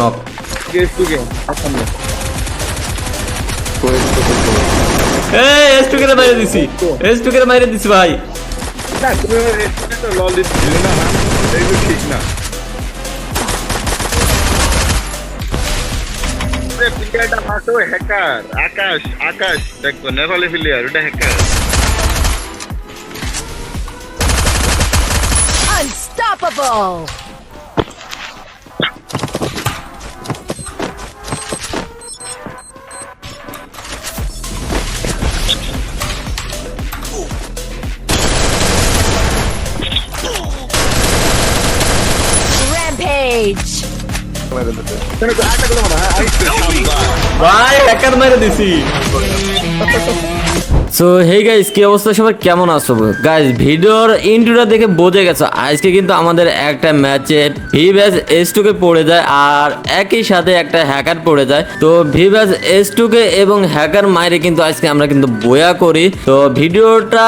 Knock case two game সামনে এই S two কে মাইরে দিছি। এস টু কে মাইরে দিছি ভাই। না তুমি রেস্টুরেন্টে তো লল দিচ্ছিলে না না? এগুলো ঠিক না। প্লেয়ারটা মাত্র হ্যাকার আকাশ আকাশ দেখো নেপালি প্লেয়ার ওটা হ্যাকার Unstoppable! ভাই হ্যাকার মেরে দিছি সো হেই গাইস কি অবস্থা? সবাই কেমন আছো? গাইস ভিডিওর ইন্ট্রোটা দেখে বোঝে গেছো, আজকে কিন্তু আমাদের একটা ম্যাচে ভিভ্যাস এস টুকে পড়ে যায় আর একই সাথে একটা হ্যাকার পড়ে যায়। তো ভিভ্যাস এস টুকে এবং হ্যাকার মাইরে কিন্তু আজকে আমরা কিন্তু বয়া করি। তো, ভিডিওটা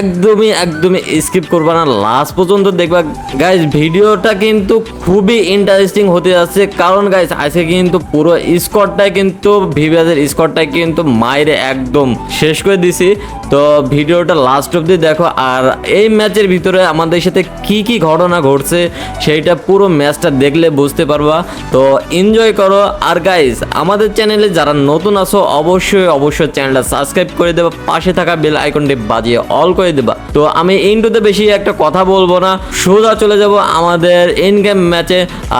একদমই একদমই স্কিপ করবা না লাস্ট পর্যন্ত দেখবা। গাইস ভিডিওটা কিন্তু খুবই ইন্টারেস্টিং হতে যাচ্ছে। কারণ গাইস আজকে কিন্তু পুরো স্কোরটাই কিন্তু ভিভ্যাসের স্কোরটাই কিন্তু মাইরে একদম শেষ করে দিছি। তো ভিডিওটা লাস্ট অবধি দেখো, আর এই ম্যাচের ভিতরে আমাদের সাথে কি কি ঘটনা ঘটছে, সেইটা পুরো ম্যাচটা দেখলে বুঝতে পারবা। তো এনজয় করো। আর গাইস আমাদের চ্যানেলে যারা নতুন আছো, অবশ্যই অবশ্যই চ্যানেলটা সাবস্ক্রাইব করে দেবা, পাশে থাকা বেল আইকনটি বাজিয়ে অল করে দেবা। তো আমি ইন্টুতে বেশি একটা কথা বলব না, সোজা চলে যাব আমাদের ইন গেম ম্যাচে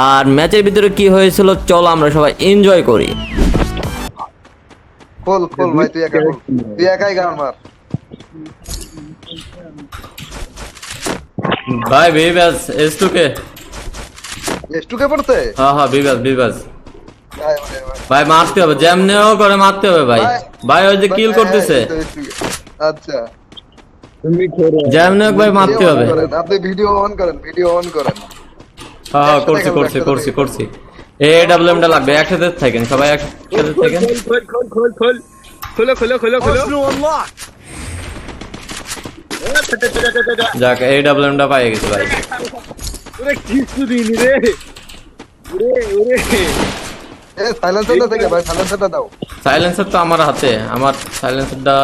আর ম্যাচের ভিতরে কি হয়েছিল, চলো আমরা সবাই এনজয় করি। খোল খোল ভাই তুই একা খোল। তুই একাই গান মার। ভাই বিবাস এস টুকে এস্টুকে পড়তে? হ্যাঁ হ্যাঁ বিবাস বিবাস। ভাই মারতে হবে যেমনিও করে মারতে হবে ভাই। ভাই ওই যে কিল করতেছে। আচ্ছা। তুমি খেলো যেমনি ভাই মারতে হবে। আপনি ভিডিও অন করেন ভিডিও অন করেন। হ্যাঁ হ্যাঁ করছি করছি করছি করছি। এ লাগবে একসাথে থাকেন সবাই একসাথে থাকেন। খোল খোল খোল খোল খোলো। খোলো খোলো খোলো যাক এই ডাব্লিউ পাই গেছি ভাই। ওরে কিছু রে। ওরে ওরে। এ সাইলেন্সারটা থেকে ভাই সাইলেন্সারটা দাও। সাইলেন্সার তো আমার হাতে আমার সাইলেন্সারটা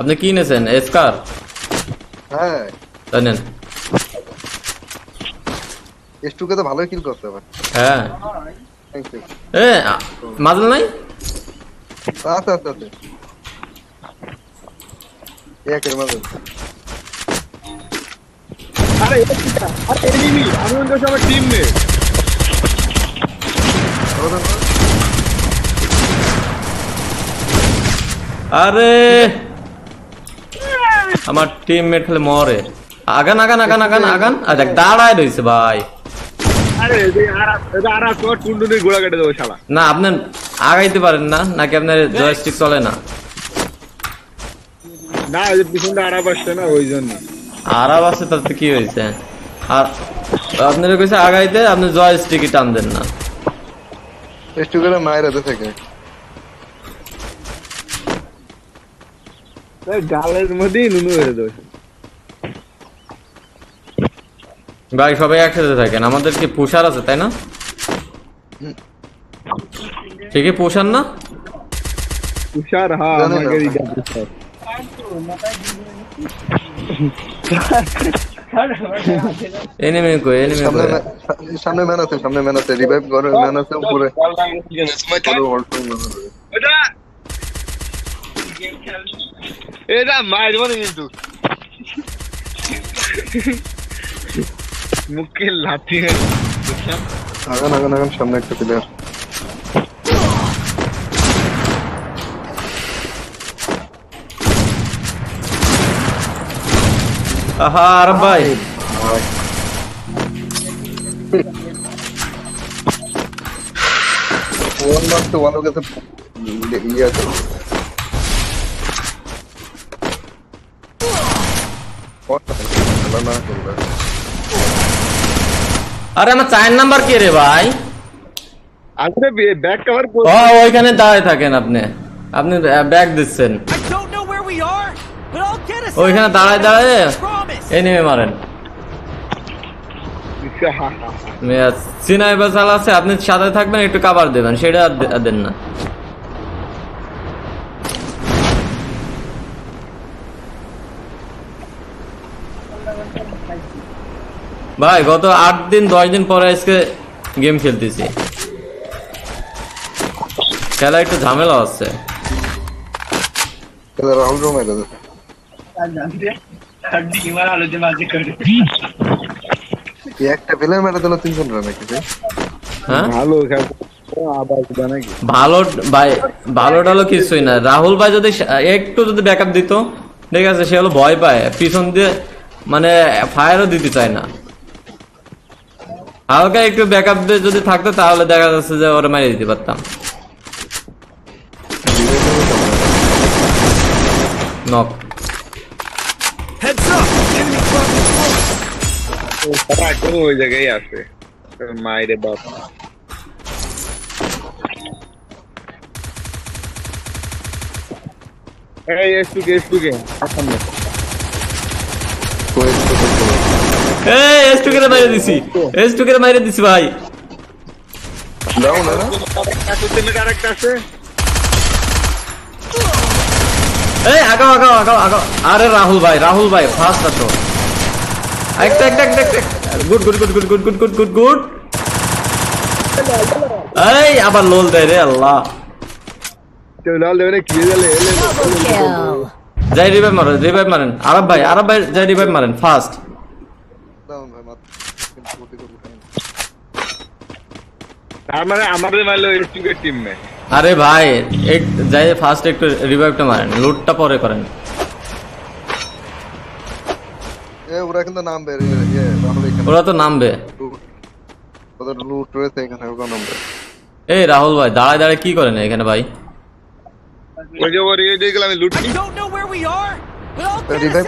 আপনি কি নিয়েছেন এসকার হ্যাঁ। এস্টুকে তো ভালোই কিল করতে পারে হ্যাঁ। এ মাজল নাই? আচ্ছা আচ্ছা আচ্ছা একের আরে এটা? আরে এনিমি আমি সবার টিমমেট আরে! আমার টিমমেট খালি মরে। আগান আগান আগান আগান আগান। আর দেখ দাঁড়ায় রয়েছে ভাই। না আপনি আগাইতে পারেন না নাকি আপনার জয়স্টিক চলে না? না ওই পিছনটা আরাপ আসছে না ওই জন্য। তাতে কি হয়েছে? আর আপনার কইছে আগাইতে আপনি জয়স্টিকই টান দেন না। থেকে। গালের মধ্যেই নুনু হয়ে দেবো ভাই সবাই একসাথে থাকেন আমাদের কি পোষার আছে তাই না? ঠিকই পোষার না? তুষার হ্যাঁ এনিমি এনিমি সামনে সামনে ম্যান আছে সামনে ম্যান আছে রিভাইভ করে ম্যান আছে উপরে এটা মায়ের মানে কিন্তু। মুখে লাথি আগান আগান আগান সামনে একটা প্লেয়ার আহা আর ভাই। ওয়ান মার্ক তো ওয়ান কাছে ইয়ে আছে। না করবে আরে আমার চায়ের নাম্বার কে রে ভাই? আসলে ব্যাক কভার ও ওইখানে দাঁড়ায় থাকেন আপনি। আপনি ব্যাক দিচ্ছেন। ওইখানে দাঁড়ায় দাঁড়ায়। এই নেমে মারেন। সিনাইবার চালাচ্ছে আপনি সাথে থাকবেন একটু কাবার দেবেন। সেটা দেন না। ভাই গত আট দিন দশ দিন পরে আজকে গেম খেলতেছি। খেলা একটু ঝামেলা হচ্ছে? হ্যাঁ? ভালো ভাই ভালো টালো কিছুই না। রাহুল ভাই যদি একটু যদি ব্যাকআপ দিত ঠিক আছে সে হলো ভয় পায়। পিছন দিয়ে মানে ফায়ারও দিতে চায় না। হালকা একটু ব্যাকআপ যদি থাকতো, তাহলে দেখা যাচ্ছে যে ওরা মারিয়ে দিতে পারতাম। নক ওই জায়গায় আছে মায়ের বাপ এই এসটুকে এসটুকে কয়েক তো করতে হবে। এই এস টু দিছি। এস টু কে মারিয়ে দিছি ভাই। দাও না। আরেকটা আছে এই আগাও আগাও আগাও আগাও আরে রাহুল ভাই রাহুল ভাই ফার্স্ট আছো একটা একটা একটা একটা good good good good good good good good good এই আবার লোল দেয় রে আল্লাহ. যাই রিভাইভ মারেন রিভাইভ মারেন। আরব ভাই আরব ভাই যাই রিভাইভ মারেন ফার্স্ট দাও ভাই মাত্র কিন্তু ক্ষতি করব না। তার মানে আমাদের মারলো এসটুকে টিম মে আরে ভাই এক যাই ফার্স্ট একটু রিভাইভটা মারেন লুটটা পরে করেন। এ ওরা কিন্তু নামবে রে, এ রাহুল এখানে। ওরা তো নামবে। লুট- ওদের লুট রয়েছে এখানে ওরা নামবে। এই রাহুল ভাই দাঁড়ায় দাঁড়ায় কি করেন এখানে ভাই? ওই যে ওর এই দেখলাম লুট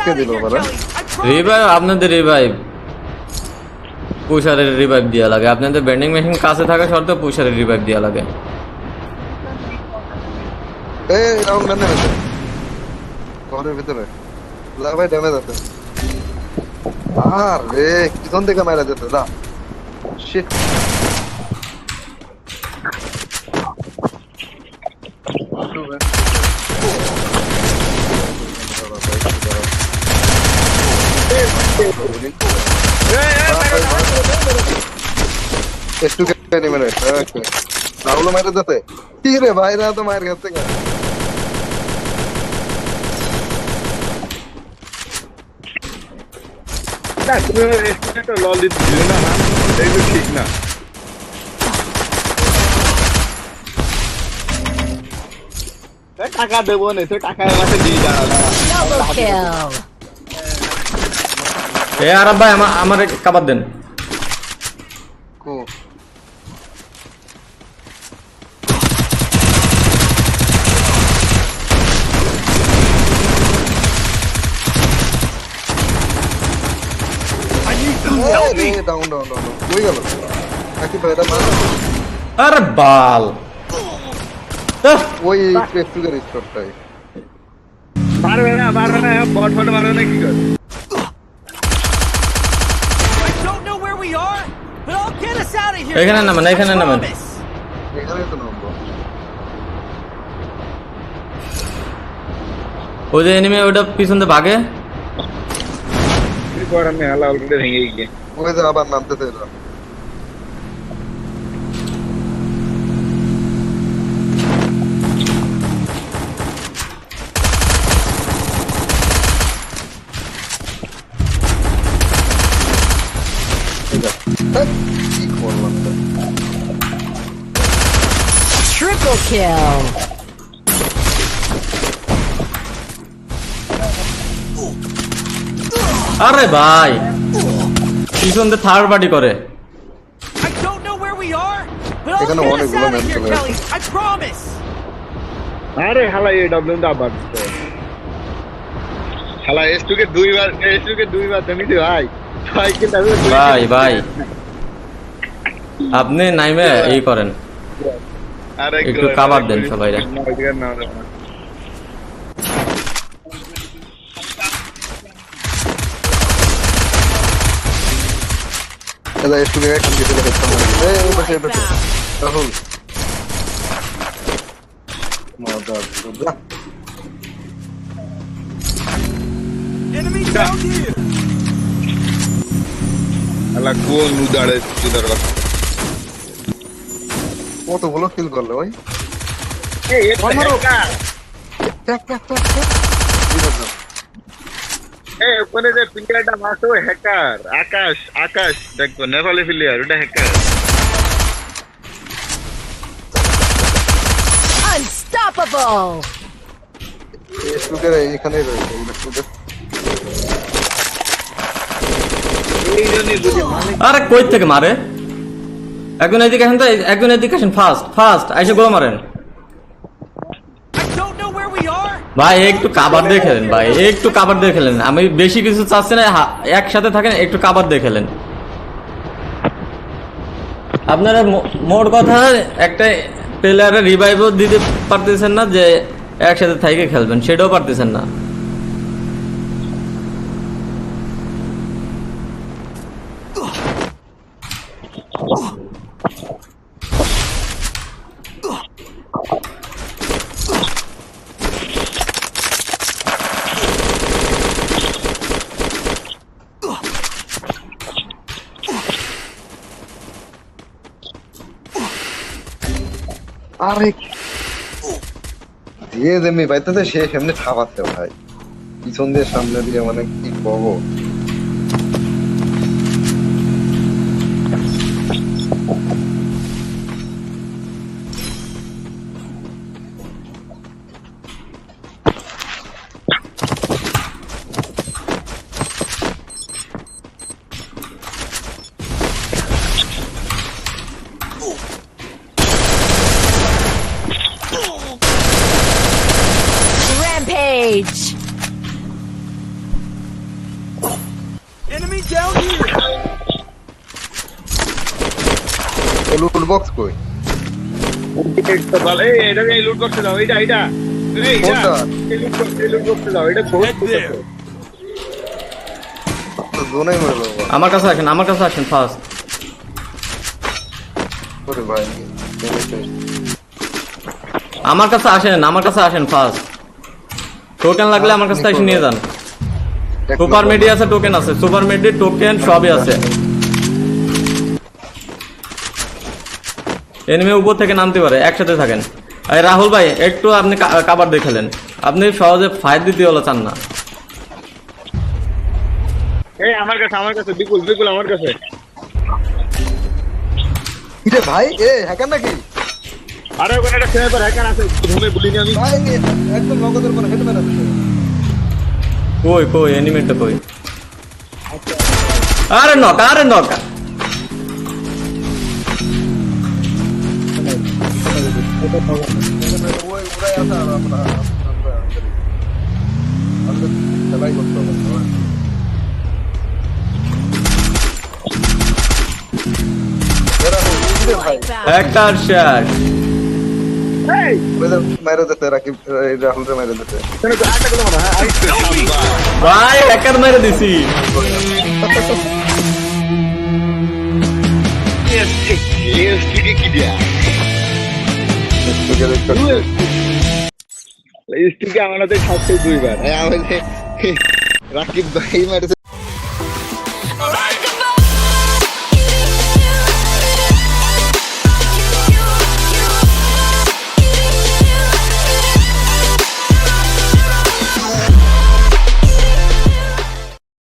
কে দিলো. রিভাইভ আপনাদের রিভাইভ পুষারের রিভাইভ দেওয়া লাগে আপনাদের বেন্ডিং মেশিন কাছে থাকা সত্ত্বেও পুষারের রিভাইভ দেওয়া লাগে এ রাহুল মেনে আছে ঘরের ভিতরে লা ভাই ড্যামেজ আছে আর রে পিছন থেকে মারা যেতে দা শিট একটু কেটে রাহুল মারা যেতে। কি রে ভাইরা তো মায়ের কাছ থেকে না তুমি এসটুকে তো লল দিতে দিলে না না এইগুলো ঠিক না। টাকা দেবো না তুই টাকা আমাকে দিয়ে দাঁড়া এ আরব ভাই আমার আমার কাবার দেন। কো? এখানে নামেন এখানে নামেন ওই যে এনিমি ওটা পিছন দিয়ে ভাগে एक बार हमें हाला ऑलरेडी रहेंगे ही है वैसे आप नाम से रहा Triple kill! আরে ভাই পিছন দিয়ে থার্ড পার্টি করে আরে হালা হালা এস দুইবার এস দুইবার তুমি দি ভাই। ভাই কে ভাই ভাই। আপনি নাইমে এই করেন। আরে একটু কাবার দেন সবাইরা না, না, না। দাদা একটু এখন গেছে দেখে এই এই পাশে এই পাশে। রাহুল। মাদার যা। Enemy down here! আলা কোন উদারে উদার কথা কতগুলো কিল করলে ভাই এই এটা hacker। ট্যাক ট্যাক ট্যাক ওখানে যে প্লেয়ারটা মারছে ও হ্যাকার আকাশ আকাশ দেখো নেপালি প্লেয়ার ওটা হ্যাকার রয়েছে আরে কই থেকে মারে? একজন এদিকে আসেন তো একজন এদিকে আসেন ফার্স্ট ফার্স্ট আইসে গোলা মারেন। ভাই একটু কাবার দিয়ে খেলেন, ভাই একটু কাবার দিয়ে খেলেন। আমি বেশি কিছু চাচ্ছি না একসাথে থাকেন, একটু কাবার দিয়ে খেলেন। আপনারা মোট কথা একটা প্লেয়ারে রিভাইভও দিতে পারতেছেন না যে একসাথে থাইকে খেলবেন, সেটাও পারতেছেন না। আরে দিয়ে যেমনি পাইতেছে সে সেমনি ঠাপাচ্ছে ভাই। পিছন দিয়ে সামনে দিয়ে মানে কি কব বক্স কই? এটা এই এটা এই লুট বক্সে দাও এইটা এইটা। এই এইটা। কোনটা? এই লুট বক্স লুট বক্সে দাও এটা জোনে মেরে আমার কাছে আসেন আমার কাছে আসেন ফার্স্ট ওরে ভাই আমার কাছে আসেন আমার কাছে আসেন ফার্স্ট টোকেন লাগলে আমার কাছে এসে নিয়ে যান। সুপার মেডি আছে টোকেন আছে। সুপার মেডি টোকেন সবই আছে। এনিমি উপর থেকে নামতে পারে একসাথে থাকেন। এই রাহুল ভাই একটু আপনি কাবার দেখালেন আপনি সহজে ফাইট দিতে হলো চান না। এই আমার কাছে আমার কাছে বিপুল বিপুল আমার কাছে। কিরে ভাই এ হ্যাকার নাকি? আরে ওখানে একটা স্নাইপার হ্যাকার আছে ঘুমে বলিনি আমি ভাই একদম নগদের পরে হেঁটে বেড়াচ্ছে। কই কই এনিমিটা কই? আরে নক আরে নক। খেলাই করতে হবে একটা শেষ এই মেরে দিতে রাকিব এই রাহুলরে মেরে দিতে ভাই হ্যাকার মেরে দিছি কি দিয়া ইয়েস আমার আমাদের সাথে দুইবার। এই আমাদের রাকিব ভাই মেরেছে